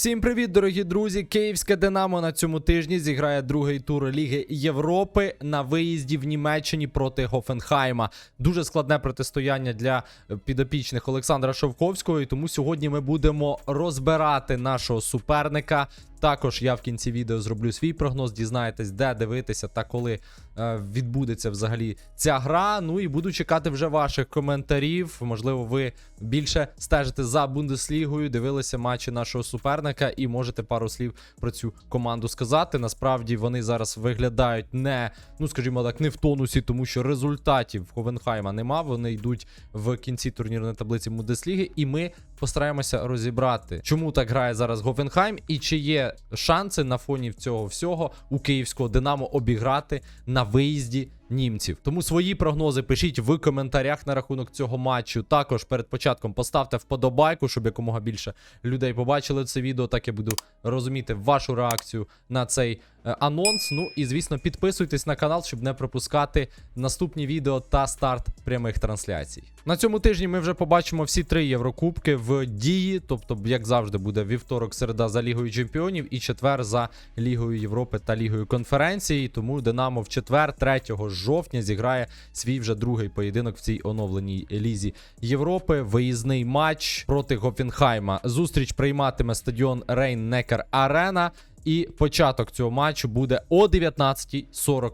Всім привіт, дорогі друзі! Київське Динамо на цьому тижні зіграє другий тур Ліги Європи на виїзді в Німеччині проти Гофенхайма. Дуже складне протистояння для е, підопічних Олександра Шовковського. І тому сьогодні ми будемо розбирати нашого суперника. Також я в кінці відео зроблю свій прогноз, дізнаєтесь, де дивитися та коли е, відбудеться взагалі ця гра. Ну і буду чекати вже ваших коментарів. Можливо, ви більше стежите за Бундеслігою, дивилися матчі нашого суперника, і можете пару слів про цю команду сказати. Насправді вони зараз виглядають не, ну скажімо так, не в тонусі, тому що результатів Ховенхайма нема. Вони йдуть в кінці турнірної таблиці Бундесліги, і ми постараємося розібрати, чому так грає зараз Гофенхайм, і чи є шанси на фоні цього всього у київського Динамо обіграти на виїзді німців. Тому свої прогнози пишіть в коментарях на рахунок цього матчу. Також перед початком поставте вподобайку, щоб якомога більше людей побачили це відео. Так я буду розуміти вашу реакцію на цей е, анонс. Ну і звісно, підписуйтесь на канал, щоб не пропускати наступні відео та старт прямих трансляцій. На цьому тижні ми вже побачимо всі три Єврокубки в дії. Тобто, як завжди, буде вівторок, середа за Лігою Чемпіонів і четвер за Лігою Європи та Лігою конференції. Тому Динамо в четвер, 3 жовтня, зіграє свій вже другий поєдинок в цій оновленій лізі Європи. Виїзний матч проти Гофенхайма. Зустріч прийматиме стадіон Рейн Некер Арена. І початок цього матчу буде о 19.45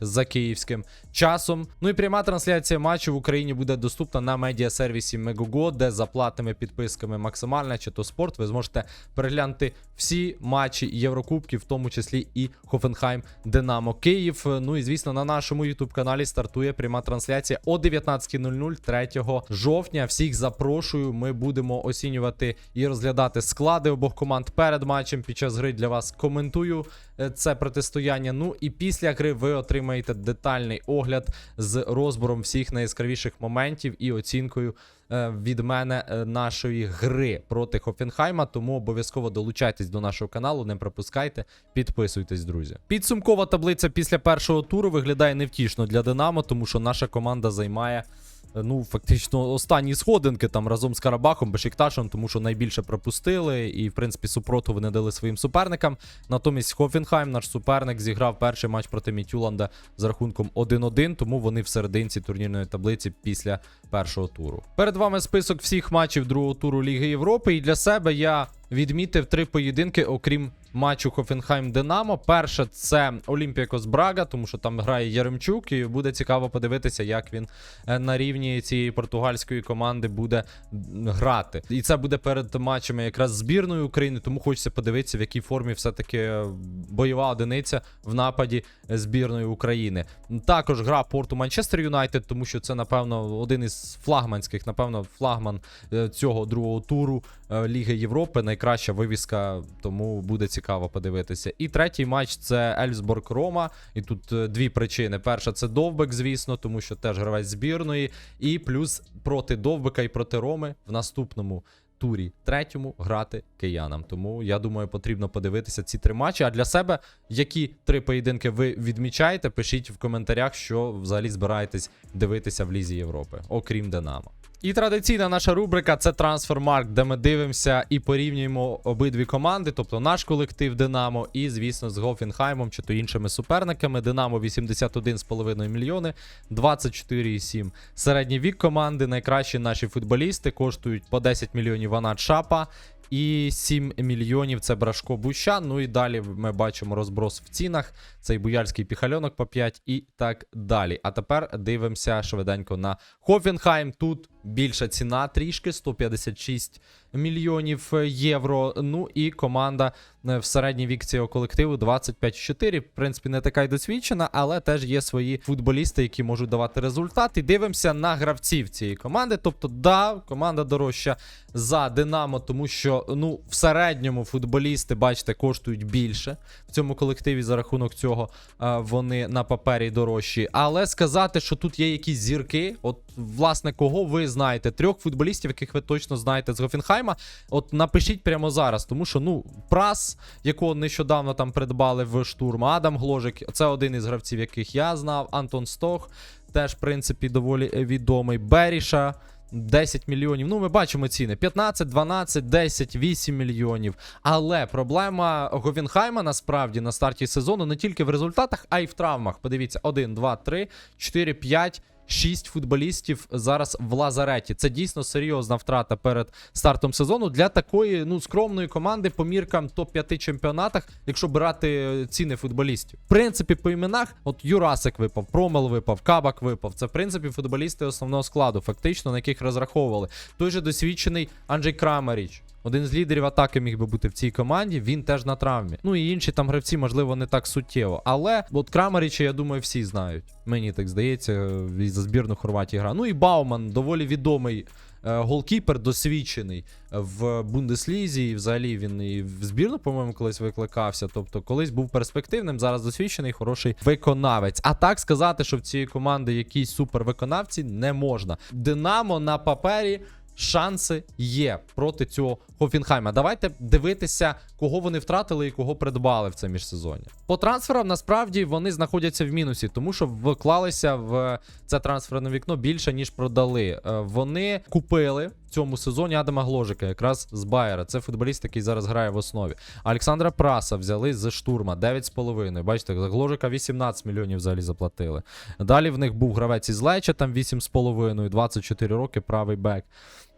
за київським часом. Ну і пряма трансляція матчу в Україні буде доступна на медіасервісі Megogo, де за платними підписками максимальна чи то спорт. Ви зможете переглянути всі матчі Єврокубків, в тому числі і Хофенхайм Динамо Київ. Ну і звісно, на нашому youtube каналі стартує пряма трансляція о 19.00 3 жовтня. Всіх запрошую. Ми будемо оцінювати і розглядати склади обох команд перед матчем. Під час гри для вас коментую це протистояння. Ну і після гри ви отримаєте детальний огляд з розбором всіх найяскравіших моментів і оцінкою е, від мене е, нашої гри проти Хофенхайма. Тому обов'язково долучайтесь до нашого каналу, не пропускайте, підписуйтесь, друзі. Підсумкова таблиця після першого туру виглядає невтішно для Динамо, тому що наша команда займає. Е, Ну, фактично, останні сходинки там разом з Карабахом, Бешикташем, тому що найбільше пропустили, і, в принципі, супротиву не дали своїм суперникам. Натомість Хофенхайм, наш суперник, зіграв перший матч проти Мітюланда з рахунком 1-1, тому вони в серединці турнірної таблиці після першого туру. Перед вами список всіх матчів другого туру Ліги Європи. І для себе я відмітив три поєдинки, окрім матчу Хофенхайм Динамо. Перше це Олімпіакос Брага, тому що там грає Яремчук, і буде цікаво подивитися, як він е, на рівні цієї португальської команди буде грати. І це буде перед матчами якраз збірної України, тому хочеться подивитися, в якій формі все-таки е, бойова одиниця в нападі збірної України. Також гра порту Манчестер Юнайтед, тому що це, напевно, один із флагманських, напевно, флагман е, цього другого туру Ліги Європи. Найкраща вивіска, тому буде цікаво подивитися. І третій матч це Ельфсборг Рома. І тут е, дві причини. Перша це Довбек, звісно, тому що теж гравець збірної. І плюс проти Довбека і проти Роми в наступному. Турі третьому грати киянам. Тому я думаю, потрібно подивитися ці три матчі. А для себе які три поєдинки ви відмічаєте? Пишіть в коментарях, що взагалі збираєтесь дивитися в Лізі Європи, окрім Динамо. І традиційна наша рубрика це Трансфермарк, де ми дивимося і порівнюємо обидві команди, тобто наш колектив Динамо, і, звісно, з Гофенхаймом чи то іншими суперниками. Динамо 81,5 мільйони, 24,7 середній вік команди. Найкращі наші футболісти коштують по 10 мільйонів Анат Шапа. І 7 мільйонів це Брашко Буща. Ну і далі ми бачимо розброс в цінах. Цей буяльський піхальонок по 5 і так далі. А тепер дивимося швиденько на Хофенхайм. Тут більша ціна трішки 156 мільйонів євро. Ну і команда е, в середній вік цього колективу 25-4. В принципі, не така й досвідчена, але теж є свої футболісти, які можуть давати результат. І дивимося на гравців цієї команди. Тобто, да, команда дорожча за Динамо, тому що ну в середньому футболісти, бачите, коштують більше в цьому колективі за рахунок цього е, вони на папері дорожчі. Але сказати, що тут є якісь зірки, от власне кого ви знаєте, трьох футболістів, яких ви точно знаєте з Гофенхайма, от напишіть прямо зараз, тому що ну прас, якого нещодавно там придбали в штурм, Адам Гложик, це один із гравців, яких я знав. Антон Стох, теж в принципі доволі відомий. Беріша. 10 мільйонів. Ну, ми бачимо ціни: 15, 12, 10, 8 мільйонів. Але проблема Говінхайма насправді на старті сезону не тільки в результатах, а й в травмах. Подивіться: 1, 2, 3, 4, 5. Шість футболістів зараз в лазареті. Це дійсно серйозна втрата перед стартом сезону для такої ну скромної команди по міркам топ-5 чемпіонатах, якщо брати е, ціни футболістів. В принципі, по іменах, от Юрасик випав, Промел випав, Кабак випав. Це в принципі футболісти основного складу, фактично на яких розраховували. Той же досвідчений Анджей Крамаріч. Один з лідерів атаки міг би бути в цій команді. Він теж на травмі. Ну і інші там гравці, можливо, не так суттєво. Але от Крамаріча, я думаю, всі знають. Мені так здається, за збірну Хорватії гра. Ну і Бауман, доволі відомий е, голкіпер, досвідчений в Бундеслізі. І взагалі він і в збірну, по-моєму, колись викликався. Тобто, колись був перспективним, зараз досвідчений, хороший виконавець. А так сказати, що в цієї команди якісь супервиконавці не можна. Динамо на папері. Шанси є проти цього Хофінхайма. Давайте дивитися, кого вони втратили і кого придбали в це міжсезоння. По трансферам насправді вони знаходяться в мінусі, тому що вклалися в це трансферне вікно більше ніж продали. Е, Вони купили в цьому сезоні Адама Гложика, якраз з Байера. Це футболіст, який зараз грає в основі. Олександра Праса взяли з штурма 9,5. Бачите, за Гложика 18 мільйонів взагалі заплатили. Далі в них був гравець із Леча, там 8,5, 24 роки, правий бек.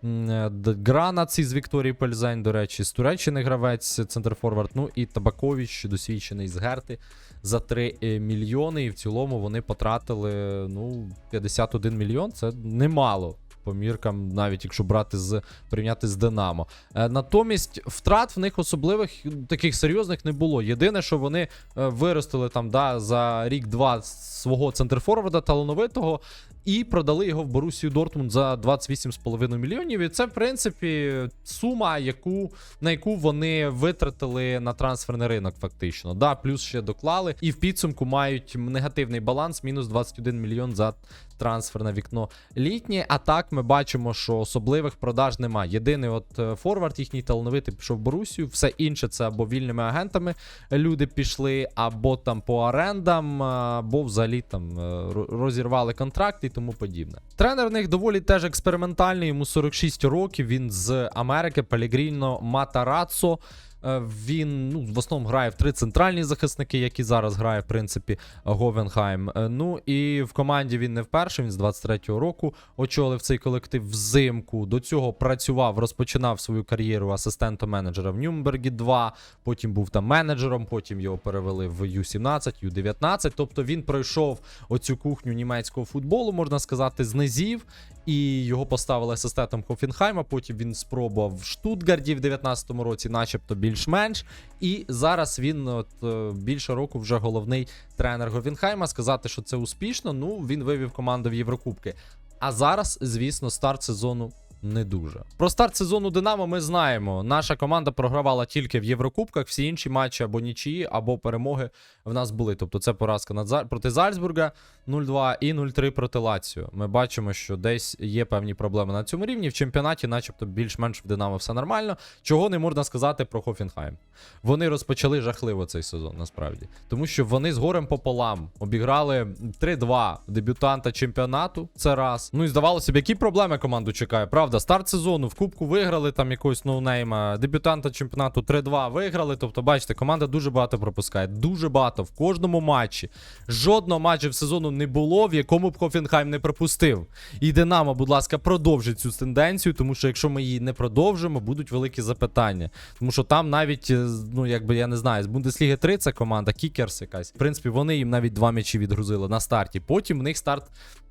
Е, Гранац із Вікторії Пельзень, до речі, з Туреччини гравець, центрфорвард. Ну і Табакович, досвідчений з Герти за 3 е, мільйони. І в цілому вони потратили ну, 51 мільйон. Це немало. По міркам, навіть якщо брати з порівняти з Динамо. Е, натомість втрат в них особливих таких серйозних не було. Єдине, що вони виростили там да, за рік-два свого центрфорварда талановитого і продали його в Борусію Дортмунд за 28,5 мільйонів. І це, в принципі, сума, яку, на яку вони витратили на трансферний ринок, фактично. Да, плюс ще доклали. І в підсумку мають негативний баланс, мінус 21 мільйон за трансферне вікно літнє. А так ми бачимо, що особливих продаж немає. Єдиний от е, форвард їхній талановитий пішов в Борусію, все інше це або вільними агентами люди пішли, або там по орендам, або взагалі там е, розірвали контракт і тому подібне. Тренер в них доволі теж експериментальний, йому 46 років. Він з Америки Пелігріно Матарацо. Е, Він ну, в основному грає в три центральні захисники, які зараз грає, в принципі, Говенхайм. Е, Ну і в команді він не вперше, він з 23-го року очолив цей колектив взимку. До цього працював, розпочинав свою кар'єру асистентом менеджера в Нюмбергі 2. Потім був там менеджером, потім його перевели в Ю-17, Ю-19. Тобто він пройшов оцю кухню німецького футболу, можна сказати, з низів. І його поставили асистентом Хофінхайма. Потім він спробував в Штутгарді в 19-му році, начебто більш-менш. І зараз він от е, більше року вже головний тренер Хофінхайма. Сказати, що це успішно. Ну він вивів команду в Єврокубки. А зараз, звісно, старт сезону. Не дуже про старт сезону Динамо ми знаємо. Наша команда програвала тільки в Єврокубках. Всі інші матчі або нічиї, або перемоги в нас були. Тобто, це поразка над проти Зальцбурга 0-2 і 0-3 проти Лаціо. Ми бачимо, що десь є певні проблеми на цьому рівні. В чемпіонаті, начебто, більш-менш в Динамо все нормально. Чого не можна сказати про Хофенхайм. Вони розпочали жахливо цей сезон, насправді. Тому що вони з горем пополам обіграли 3-2 дебютанта чемпіонату. Це раз. Ну і здавалося б, які проблеми команду чекає. Правда, старт сезону в Кубку виграли там якогось ноунейма. Дебютанта чемпіонату 3-2 виграли. Тобто, бачите, команда дуже багато пропускає. Дуже багато в кожному матчі. Жодного матчу в сезону не було, в якому б Хофенхайм не пропустив. І Динамо, будь ласка, продовжить цю тенденцію, тому що якщо ми її не продовжимо, будуть великі запитання. Тому що там навіть, е, ну якби я не знаю, з Бундесліги 3 це команда, Кікерс якась. В принципі, вони їм навіть два м'ячі відгрузили на старті. Потім в них старт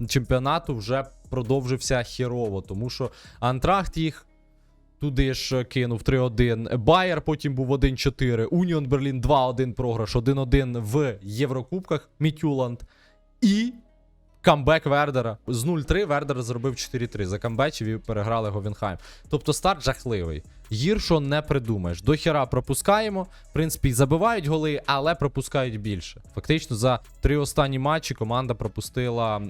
чемпіонату вже продовжився херово, тому що Антрахт їх. Туди ж кинув 3-1. Байер потім був 1-4. Уніон Берлін 2-1 програш, 1-1 в Єврокубках Мітюланд. І камбек Вердера. З 0-3 Вердер зробив 4-3. Закамбечив і переграли Говенхайм. Тобто старт жахливий. Гіршо не придумаєш. До хіра пропускаємо. В принципі, забивають голи, але пропускають більше. Фактично, за три останні матчі команда пропустила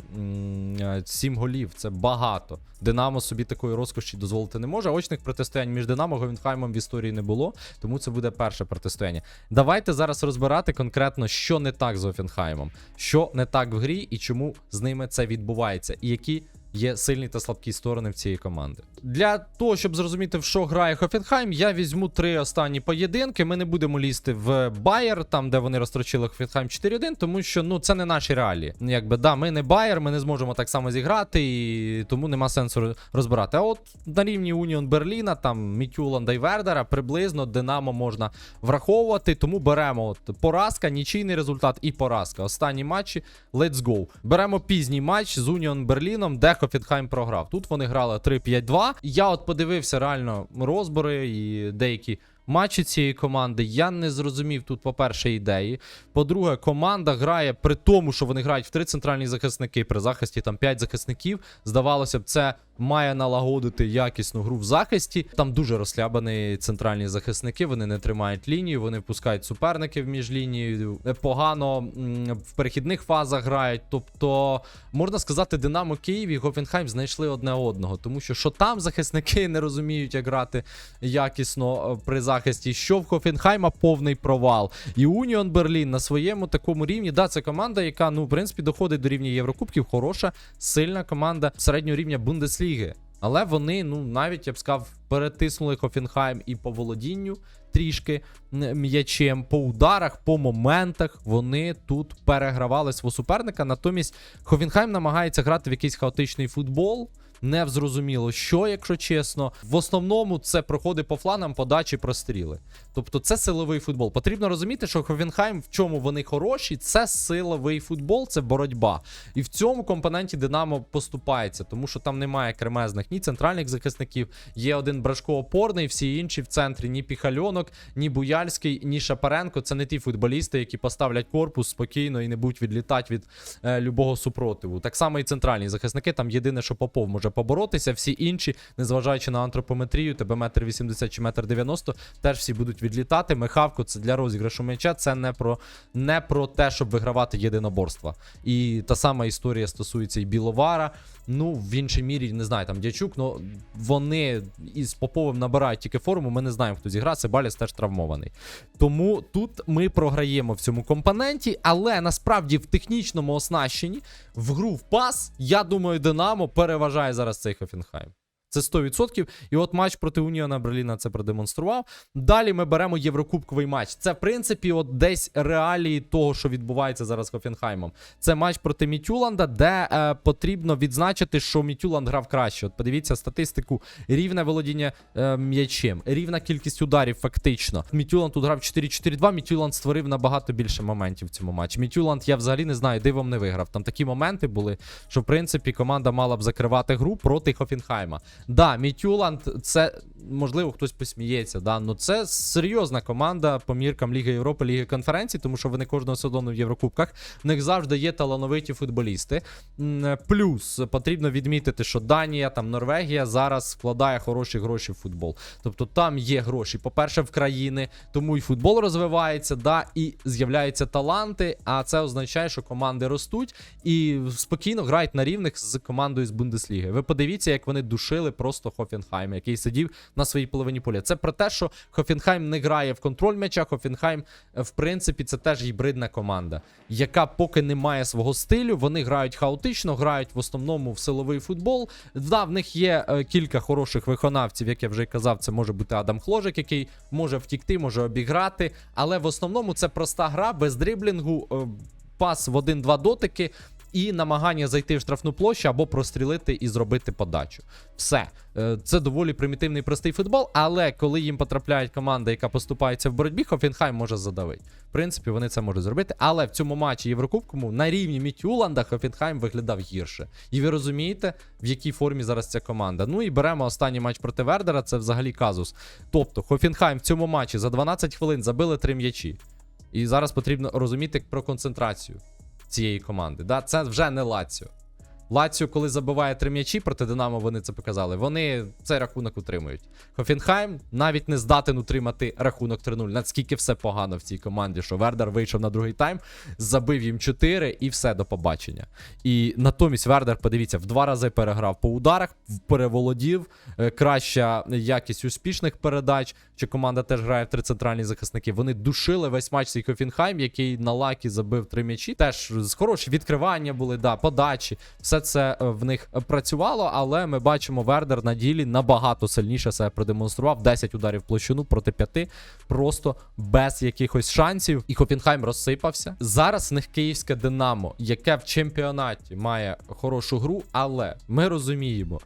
7 голів. Це багато. Динамо собі такої розкоші дозволити не може. Очних протистоянь між Динамо і Говенхаймом в історії не було, тому це буде перше протистояння. Давайте зараз розбирати конкретно, що не так з Офенхаймом, що не так в грі і чому з ними це відбувається, і які є сильні та слабкі сторони в цієї команди. Для того, щоб зрозуміти, в що грає Хофенхайм, я візьму три останні поєдинки. Ми не будемо лізти в Байер, там де вони розтрочили Хофенхайм 4-1, тому що ну це не наші реалії. Якби да, ми не Байер, ми не зможемо так само зіграти, і тому нема сенсу розбирати. А от на рівні Уніон Берліна, там Мітюланда і Вердера, приблизно Динамо можна враховувати. Тому беремо от поразка, нічийний результат і поразка. Останні матчі. Let's go. Беремо пізній матч з Уніон Берліном, де Хофенхайм програв. Тут вони грали 3-5-2. Я от подивився реально розбори і деякі. Матчі цієї команди я не зрозумів тут, по-перше, ідеї. По-друге, команда грає при тому, що вони грають в три центральні захисники, при захисті там 5 захисників. Здавалося б, це має налагодити якісну гру в захисті. Там дуже розслабані центральні захисники. Вони не тримають лінію, вони впускають суперників між лінією. е, Погано в перехідних фазах грають. Тобто, можна сказати, Динамо Київ і Гофенхайм знайшли одне одного, тому що що там захисники не розуміють, як грати якісно е, при захисті. Що в Хофенхайма повний провал. І Уніон Берлін на своєму такому рівні. Да, це команда, яка ну в принципі доходить до рівня Єврокубків. Хороша, сильна команда середнього рівня Бундесліги. Але вони, ну навіть я б сказав, перетиснули Хофенхайм і по володінню трішки м'ячем, по ударах, по моментах вони тут перегравали свого суперника. Натомість Хофенхайм намагається грати в якийсь хаотичний футбол. Не зрозуміло, що, якщо чесно. В основному це проходи по фланам, подачі, простріли. Тобто це силовий футбол. Потрібно розуміти, що Хофенхайм, в чому вони хороші, це силовий футбол, це боротьба. І в цьому компоненті Динамо поступається, тому що там немає кремезних ні центральних захисників. Є один брашко опорний, всі інші в центрі ні Піхальонок, ні Буяльський, ні Шапаренко. Це не ті футболісти, які поставлять корпус спокійно і не будуть відлітати від е, любого супротиву. Так само і центральні захисники. Там єдине, що Попов може поборотися. Всі інші, незважаючи на антропометрію, тебе метр вісімдесят чи метр дев'яносто, теж всі будуть відлітати. Михавко це для розіграшу м'яча. Це не про не про те, щоб вигравати єдиноборства. І та сама історія стосується і Біловара. Ну, в іншій мірі, не знаю, там Дячук, ну вони із Поповим набирають тільки форму. Ми не знаємо, хто зіграє. Себаліс теж травмований. Тому тут ми програємо в цьому компоненті, але насправді в технічному оснащенні в гру в пас, я думаю, Динамо переважає зараз цей Хофенхайм. Це 100%. І от матч проти Уніона Берліна це продемонстрував. Далі ми беремо Єврокубковий матч. Це, в принципі, от десь реалії того, що відбувається зараз з Хофенхаймом. Це матч проти Мітюланда, де е, потрібно відзначити, що Мітюланд грав краще. От подивіться статистику: рівне володіння е, м'ячем, рівна кількість ударів, фактично. Мітюланд тут грав 4-4-2. Мітюланд створив набагато більше моментів в цьому матчі. Мітюланд, я взагалі не знаю, дивом не виграв. Там такі моменти були, що в принципі команда мала б закривати гру проти Хофенхайма. Да, Мітюланд, це можливо хтось посміється, да, ну це серйозна команда по міркам Ліги Європи, Ліги конференцій, тому що вони кожного сезону в Єврокубках. В них завжди є талановиті футболісти. Плюс потрібно відмітити, що Данія, там Норвегія зараз вкладає хороші гроші в футбол. Тобто там є гроші, по-перше, в країни, тому і футбол розвивається, да, і з'являються таланти. А це означає, що команди ростуть і спокійно грають на рівних з командою з Бундесліги. Ви подивіться, як вони душили просто Хофенхайм, який сидів на своїй половині поля. Це про те, що Хофенхайм не грає в контроль м'яча. Хофенхайм, е, в принципі, це теж гібридна команда, яка поки не має свого стилю. Вони грають хаотично, грають в основному в силовий футбол. Да, в них є е, кілька хороших виконавців, як я вже казав. Це може бути Адам Хложик, який може втікти, може обіграти. Але в основному це проста гра без дриблінгу, е, пас в один-два дотики. І намагання зайти в штрафну площу або прострілити і зробити подачу. Все. Е, Це доволі примітивний простий футбол, але коли їм потрапляє команда, яка поступається в боротьбі, Хофенхайм може задавити. В принципі, вони це можуть зробити. Але в цьому матчі Єврокубкому на рівні Мітюланда Хофенхайм виглядав гірше. І ви розумієте, в якій формі зараз ця команда. Ну і беремо останній матч проти Вердера. Це взагалі казус. Тобто, Хофенхайм в цьому матчі за 12 хвилин забили три м'ячі. І зараз потрібно розуміти про концентрацію цієї команди. Да? Це вже не Лаціо. Лаціо, коли забиває три м'ячі проти Динамо, вони це показали. Вони цей рахунок утримують. Хофенхайм навіть не здатен утримати рахунок 3-0. Наскільки все погано в цій команді, що Вердер вийшов на другий тайм, забив їм 4 і все до побачення. І натомість Вердер, подивіться, в два рази переграв по ударах, переволодів, е, краща якість успішних передач. Чи команда теж грає в три центральні захисники. Вони душили весь матч цей Хофенхайм, який на лакі забив три м'ячі. Теж хороші відкривання були, да, подачі, все все це е, в них працювало, але ми бачимо, Вердер на ділі набагато сильніше себе продемонстрував. 10 ударів площину проти 5, просто без якихось шансів. І Хопінхайм розсипався. Зараз в них київське Динамо, яке в чемпіонаті має хорошу гру, але ми розуміємо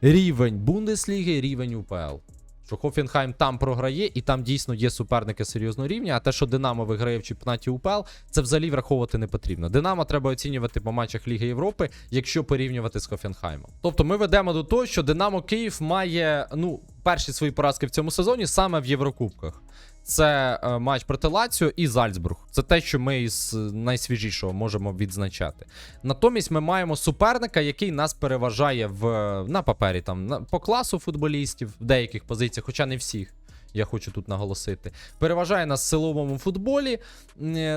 рівень Бундесліги, рівень УПЛ. Що Хофенхайм там програє, і там дійсно є суперники серйозного рівня. А те, що Динамо виграє в чемпіонаті УПЛ, це взагалі враховувати не потрібно. Динамо треба оцінювати по матчах Ліги Європи, якщо порівнювати з Хофенхаймом. Тобто ми ведемо до того, що Динамо Київ має ну перші свої поразки в цьому сезоні саме в Єврокубках. Це е, матч проти Лаціо і Зальцбург. Це те, що ми із е, найсвіжішого можемо відзначати. Натомість ми маємо суперника, який нас переважає в на папері там на по класу футболістів в деяких позиціях, хоча не всіх. Я хочу тут наголосити. Переважає нас в силовому футболі.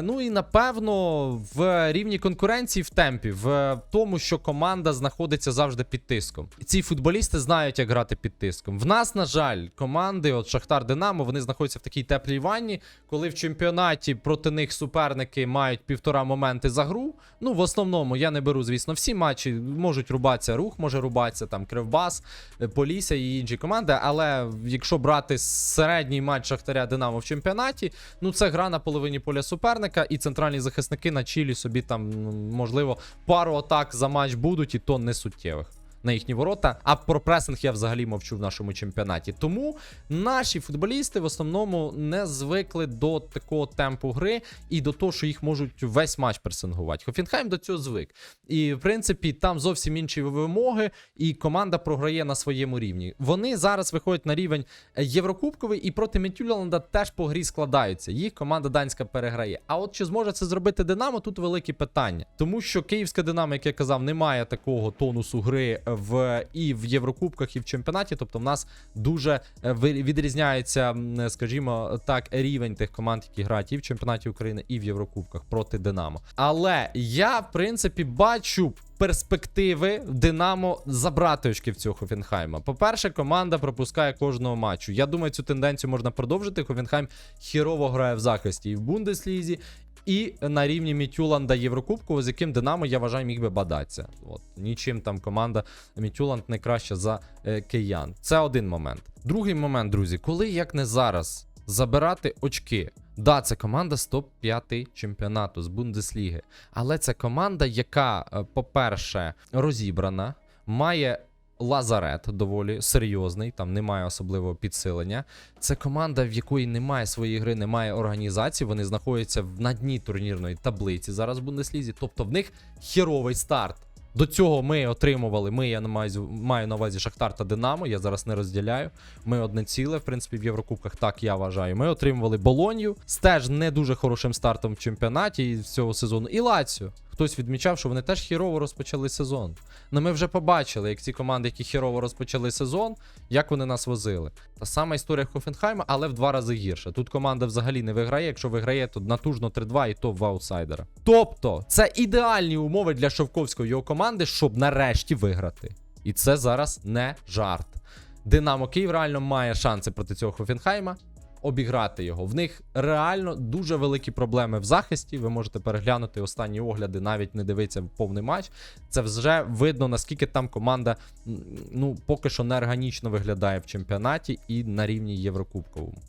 Ну і напевно в рівні конкуренції в темпі, в тому, що команда знаходиться завжди під тиском. Ці футболісти знають, як грати під тиском. В нас, на жаль, команди, от Шахтар Динамо, вони знаходяться в такій теплій ванні, коли в чемпіонаті проти них суперники мають півтора моменти за гру. Ну, в основному я не беру, звісно, всі матчі можуть рубатися рух, може рубатися там Кривбас, е, Полісся і інші команди. Але якщо брати середній матч Шахтаря Динамо в чемпіонаті, ну це гра на половині поля суперника, і центральні захисники на чілі собі там, можливо, пару атак за матч будуть, і то не суттєвих. На їхні ворота, а про пресинг я взагалі мовчу в нашому чемпіонаті. Тому наші футболісти в основному не звикли до такого темпу гри і до того, що їх можуть весь матч пресингувати. Хофінхайм до цього звик. І в принципі там зовсім інші вимоги, і команда програє на своєму рівні. Вони зараз виходять на рівень Єврокубковий і проти Мітюлянда теж по грі складаються. Їх команда данська переграє. А от чи зможе це зробити Динамо? Тут велике питання, тому що київська Динамо, як я казав, не має такого тонусу гри в і в Єврокубках, і в чемпіонаті. Тобто, в нас дуже е, відрізняється, скажімо так, рівень тих команд, які грають і в чемпіонаті України, і в Єврокубках проти Динамо. Але я, в принципі, бачу. Перспективи Динамо забрати очки в цього Хофенхайма. По-перше, команда пропускає кожного матчу. Я думаю, цю тенденцію можна продовжити. Хофенхайм хірово грає в захисті і в Бундеслізі, і на рівні Мітюланда Єврокубку, з яким Динамо, я вважаю, міг би бадатися. От нічим там команда Мітюланд не краща за е, киян. Це один момент. Другий момент, друзі, коли як не зараз забирати очки. Да, це команда з топ-5 чемпіонату з Бундесліги. Але це команда, яка, е, по-перше, розібрана, має лазарет доволі серйозний, там немає особливого підсилення. Це команда, в якої немає своєї гри, немає організації. Вони знаходяться в- на дні турнірної таблиці зараз в Бундеслізі. Тобто в них херовий старт. До цього ми отримували. Ми я маю, на увазі Шахтар та Динамо. Я зараз не розділяю. Ми одне ціле, в принципі, в Єврокубках, так я вважаю. Ми отримували Болонью з теж не дуже хорошим стартом в чемпіонаті цього сезону. І Лаціо. Хтось відмічав, що вони теж хірово розпочали сезон. Ну ми вже побачили, як ці команди, які хірово розпочали сезон, як вони нас возили. Та сама історія Хофенхайма, але в два рази гірше. Тут команда взагалі не виграє. Якщо виграє, то натужно 3-2 і то в аутсайдера. Тобто, це ідеальні умови для Шовковського його команди, щоб нарешті виграти. І це зараз не жарт. Динамо Київ реально має шанси проти цього Хофенхайма. Обіграти його. В них реально дуже великі проблеми в захисті. Ви можете переглянути останні огляди, навіть не дивитися повний матч. Це вже видно, наскільки там команда ну, поки що неорганічно виглядає в чемпіонаті і на рівні Єврокубковому.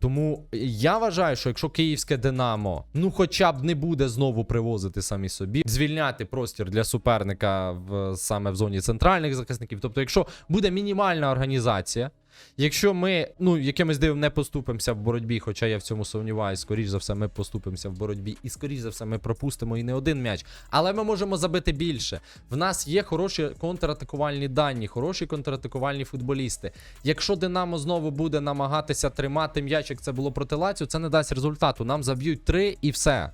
Тому я вважаю, що якщо київське Динамо ну хоча б не буде знову привозити самі собі, звільняти простір для суперника в саме в зоні центральних захисників. Тобто, якщо буде мінімальна організація, якщо ми ну якимось дивом не поступимося в боротьбі, хоча я в цьому сумніваюся, скоріш за все, ми поступимося в боротьбі, і скоріш за все, ми пропустимо і не один м'яч. Але ми можемо забити більше. В нас є хороші контратакувальні дані, хороші контратакувальні футболісти. Якщо Динамо знову буде намагатися тримати м'яч, як це було проти Лаціо, це не дасть результату. Нам заб'ють три і все.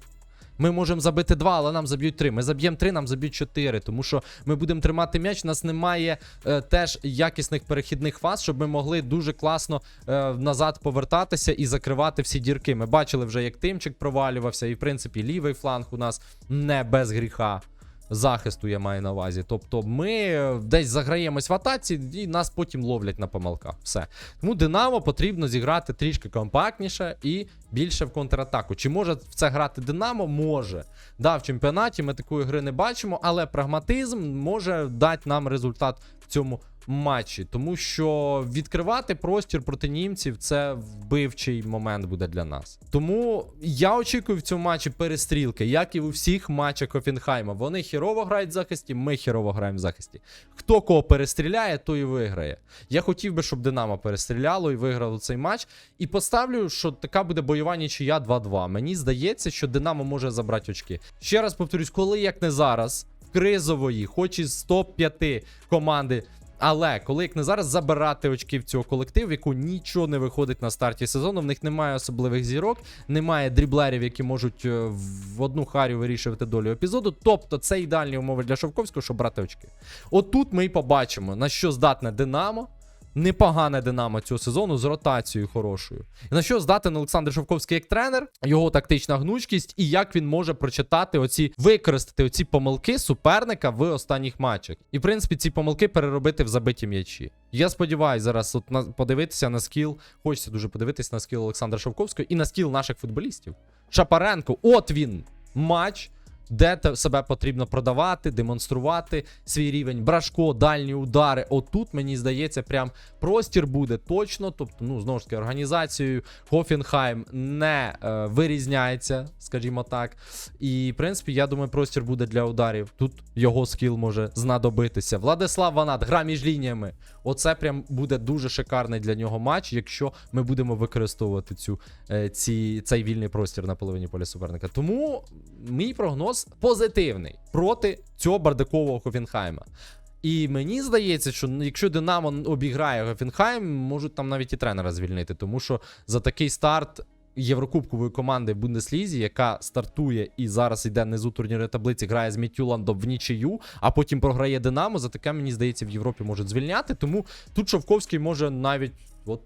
Ми можемо забити два, але нам заб'ють три. Ми заб'ємо три, нам заб'ють чотири. Тому що ми будемо тримати м'яч. У нас немає е, теж якісних перехідних фаз, щоб ми могли дуже класно е, назад повертатися і закривати всі дірки. Ми бачили вже, як тимчик провалювався, і в принципі лівий фланг у нас не без гріха. Захисту, я маю на увазі. Тобто ми е, десь заграємось в атаці, і нас потім ловлять на помилках. Все. Тому Динамо потрібно зіграти трішки компактніше і більше в контратаку. Чи може в це грати Динамо? Може. Да, в чемпіонаті ми такої гри не бачимо, але прагматизм може дати нам результат в цьому матчі, тому що відкривати простір проти німців це вбивчий момент буде для нас. Тому я очікую в цьому матчі перестрілки, як і у всіх матчах Офінхайма. Вони хірово грають в захисті, ми хірово граємо в захисті. Хто кого перестріляє, той і виграє. Я хотів би, щоб Динамо перестріляло і виграло цей матч. І поставлю, що така буде бойова нічия 2-2. Мені здається, що Динамо може забрати очки. Ще раз повторюсь, коли як не зараз, кризової, хоч із топ-5 команди. Але коли як не зараз забирати очки в цього колективу, яку нічого не виходить на старті сезону, в них немає особливих зірок, немає дріблерів, які можуть е, в одну харю вирішувати долю епізоду. Тобто це ідеальні умови для Шовковського, щоб брати очки. Отут ми і побачимо, на що здатне Динамо. Непогане Динамо цього сезону з ротацією хорошою. І на що здатен Олександр Шовковський як тренер, його тактична гнучкість, і як він може прочитати оці використати оці помилки суперника в останніх матчах. І в принципі ці помилки переробити в забиті м'ячі. Я сподіваюся, зараз от на подивитися на скіл. Хочеться дуже подивитися на скіл Олександра Шовковського і на скіл наших футболістів. Шапаренко, от він матч де себе потрібно продавати, демонструвати свій рівень. Брашко, дальні удари. Отут, мені здається, прям простір буде точно. Тобто, ну, знову ж таки, організацією Хофенхайм не е, вирізняється, скажімо так. І, в принципі, я думаю, простір буде для ударів. Тут його скіл може знадобитися. Владислав Ванат, гра між лініями. Оце прям буде дуже шикарний для нього матч, якщо ми будемо використовувати цю, е, ці, цей вільний простір на половині поля суперника. Тому мій прогноз позитивний проти цього бардакового Хофенхайма. І мені здається, що якщо Динамо обіграє Гофенхайм, можуть там навіть і тренера звільнити, тому що за такий старт Єврокубкової команди в Бундеслізі, яка стартує і зараз йде низу турнірної таблиці, грає з Мітюландом в нічию, а потім програє Динамо. За таке, мені здається, в Європі можуть звільняти. Тому тут Шовковський може навіть от.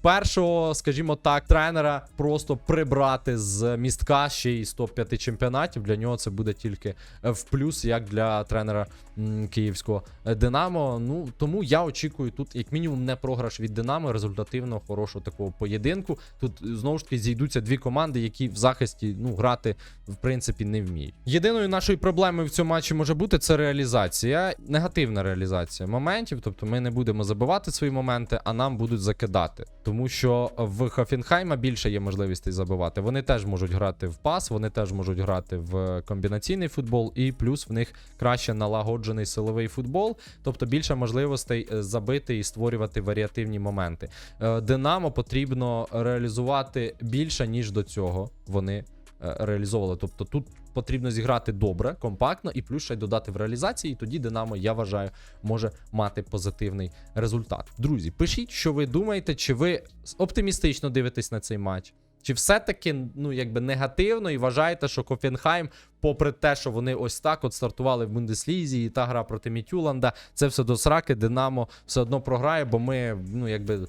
Першого, скажімо так, тренера просто прибрати з містка ще й з топ-5 чемпіонатів. Для нього це буде тільки е, в плюс, як для тренера київського е, Динамо. Ну тому я очікую тут, як мінімум, не програш від Динамо, результативно хорошого такого поєдинку. Тут е, знову ж таки зійдуться дві команди, які в захисті ну грати в принципі не вміють. Єдиною нашою проблемою в цьому матчі може бути це реалізація, негативна реалізація моментів. Тобто ми не будемо забивати свої моменти, а нам будуть закидати. Тому що в Хофенхайма більше є можливостей забивати. Вони теж можуть грати в пас, вони теж можуть грати в комбінаційний футбол, і плюс в них краще налагоджений силовий футбол, тобто більше можливостей е, забити і створювати варіативні моменти. Е, Динамо потрібно реалізувати більше, ніж до цього вони е, реалізовували. Тобто тут потрібно зіграти добре, компактно і плюс ще й додати в реалізації. І тоді Динамо, я вважаю, може мати позитивний результат. Друзі, пишіть, що ви думаєте, чи ви оптимістично дивитесь на цей матч. Чи все-таки ну якби негативно і вважаєте, що Кофенхайм, попри те, що вони ось так от стартували в Бундеслізі, і та гра проти Мітюланда, це все до сраки, Динамо все одно програє, бо ми ну якби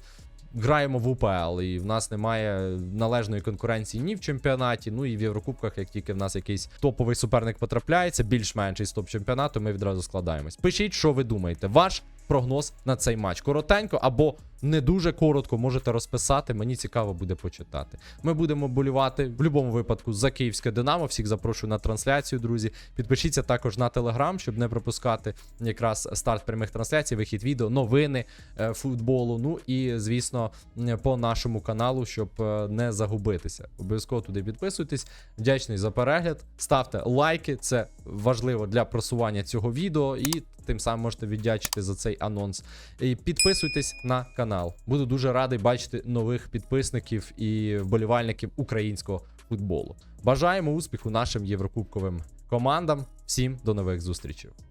граємо в УПЛ, і в нас немає належної конкуренції ні в чемпіонаті, ну і в Єврокубках, як тільки в нас якийсь топовий суперник потрапляється, більш-менш із топ-чемпіонату, ми відразу складаємось. Пишіть, що ви думаєте. Ваш прогноз на цей матч. Коротенько або не дуже коротко можете розписати. Мені цікаво буде почитати. Ми будемо болювати в будь-якому випадку за київське Динамо. Всіх запрошую на трансляцію, друзі. Підпишіться також на телеграм, щоб не пропускати якраз старт прямих трансляцій, вихід відео, новини е, футболу. Ну і звісно, по нашому каналу, щоб е, не загубитися. Обов'язково туди підписуйтесь. Вдячний за перегляд. Ставте лайки, це важливо для просування цього відео. І тим самим можете віддячити за цей анонс. І підписуйтесь на канал. Буду дуже радий бачити нових підписників і вболівальників українського футболу. Бажаємо успіху нашим єврокубковим командам. Всім до нових зустрічей.